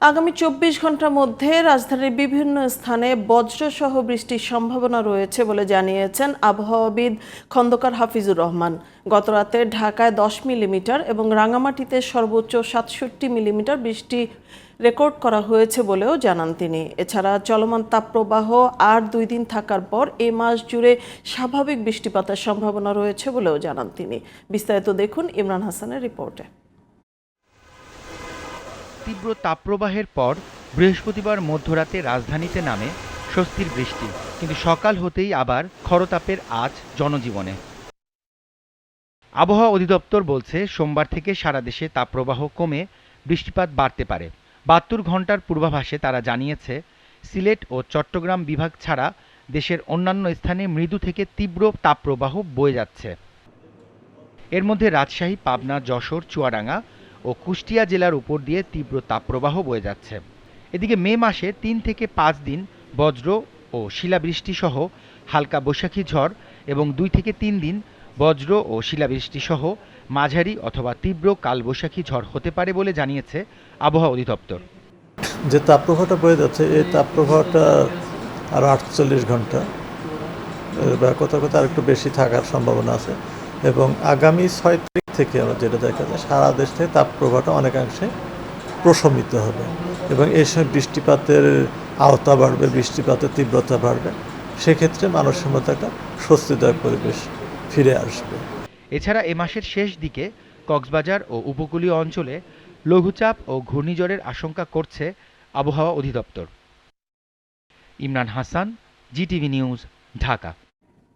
আগামী চব্বিশ ঘণ্টার মধ্যে রাজধানীর বিভিন্ন স্থানে বজ্রসহ বৃষ্টির সম্ভাবনা রয়েছে বলে জানিয়েছেন আবহাওয়াবিদ খন্দকার হাফিজুর রহমান। গতরাতে ঢাকায় দশ মিলিমিটার এবং রাঙামাটিতে সর্বোচ্চ সাতষট্টি মিলিমিটার বৃষ্টি রেকর্ড করা হয়েছে বলেও জানান তিনি। এছাড়া চলমান তাপপ্রবাহ আর দুই দিন থাকার পর এ মাস জুড়ে স্বাভাবিক বৃষ্টিপাতের সম্ভাবনা রয়েছে বলেও জানান তিনি। বিস্তারিত দেখুন ইমরান হাসানের রিপোর্টে। তীব্র তাপপ্রবাহের পর বৃহস্পতিবার মধ্যরাতে রাজধানীতে নামে স্বস্তির বৃষ্টি, কিন্তু সকাল হতেই আবার খরতাপের আজ জনজীবনে। আবহাওয়া অধিদপ্তর বলছে, সোমবার থেকে সারা দেশে তাপপ্রবাহ কমে বৃষ্টিপাত বাড়তে পারে। বাহাত্তর ঘণ্টার পূর্বাভাসে তারা জানিয়েছে, সিলেট ও চট্টগ্রাম বিভাগ ছাড়া দেশের অন্যান্য স্থানে মৃদু থেকে তীব্র তাপপ্রবাহ বয়ে যাচ্ছে। এর মধ্যে রাজশাহী, পাবনা, যশোর, চুয়াডাঙ্গা ও কুষ্টিয়া জেলার উপর দিয়ে তীব্র তাপপ্রবাহ বয়ে যাচ্ছে। এদিকে মে মাসে তিন থেকে পাঁচ দিন বজ্র ও শিলাবৃষ্টিসহ হালকা বৈশাখী ঝড় এবং দুই থেকে তিন দিন বজ্র ও শিলাবৃষ্টিসহ মাঝারি অথবা তীব্র কালবৈশাখী ঝড় হতে পারে বলে জানিয়েছে আবহাওয়া অধিদপ্তর। যে তাপপ্রবাহটা বয়ে যাচ্ছে, এই তাপপ্রবাহটা আরও আটচল্লিশ ঘণ্টা। কোথাও কোথাও আরেকটু বেশি থাকার সম্ভাবনা আছে। এবং আগামী ছয় তারিখ থেকে আমরা যেটা দেখা যায়, সারা দেশ থেকে তাপপ্রবাহটা অনেকাংশে প্রশমিত হবে এবং এই সময় বৃষ্টিপাতের আওতা বাড়বে, বৃষ্টিপাতের তীব্রতা বাড়বে, সেক্ষেত্রে মানুষের মধ্যে একটা স্বস্তিদায়ক পরিবেশ ফিরে আসবে। এছাড়া এ মাসের শেষ দিকে কক্সবাজার ও উপকূলীয় অঞ্চলে লঘুচাপ ও ঘূর্ণিঝড়ের আশঙ্কা করছে আবহাওয়া অধিদপ্তর। Imran Hasan, GTV news, Dhaka.